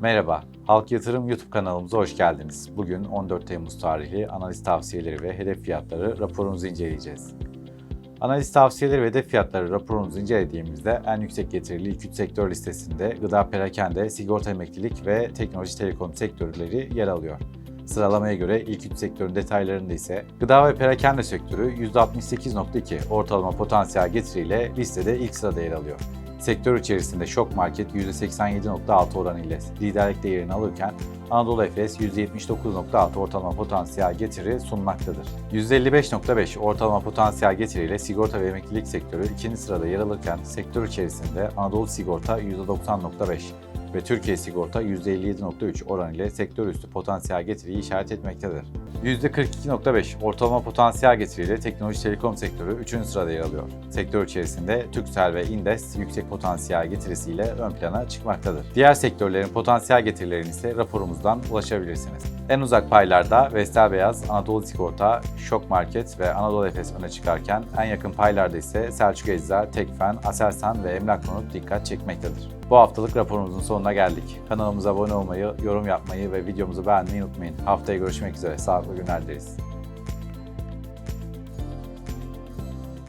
Merhaba, Halk Yatırım YouTube kanalımıza hoş geldiniz. Bugün 14 Temmuz tarihli analiz tavsiyeleri ve hedef fiyatları raporumuzu inceleyeceğiz. Analiz tavsiyeleri ve hedef fiyatları raporumuzu incelediğimizde en yüksek getirili ilk 3 sektör listesinde gıda perakende, sigorta emeklilik ve teknoloji telekom sektörleri yer alıyor. Sıralamaya göre ilk 3 sektörün detaylarında ise gıda ve perakende sektörü %68.2 ortalama potansiyel getiriyle listede ilk sırada yer alıyor. Sektör içerisinde Şok Market %87.6 oranıyla liderlik değerini alırken Anadolu Efes %79.6 ortalama potansiyel getiri sunmaktadır. %55.5 ortalama potansiyel getiriyle sigorta ve emeklilik sektörü ikinci sırada yer alırken sektör içerisinde Anadolu Sigorta %90.5 ve Türkiye Sigorta %57.3 oran ile sektör üstü potansiyel getiriyi işaret etmektedir. %42.5 ortalama potansiyel getiriyle teknoloji telekom sektörü 3. sırada yer alıyor. Sektör içerisinde Turkcell ve Indes yüksek potansiyel getirisiyle ön plana çıkmaktadır. Diğer sektörlerin potansiyel getirilerini ise raporumuzdan ulaşabilirsiniz. En uzak paylarda Vestel Beyaz, Anadolu Sigorta, Şok Market ve Anadolu Efes öne çıkarken en yakın paylarda ise Selçuk Ecza, Tekfen, Aselsan ve Emlak Konut dikkat çekmektedir. Bu haftalık raporumuzun sonuna geldik. Kanalımıza abone olmayı, yorum yapmayı ve videomuzu beğenmeyi unutmayın. Haftaya görüşmek üzere. Sağlıklı günler dileriz.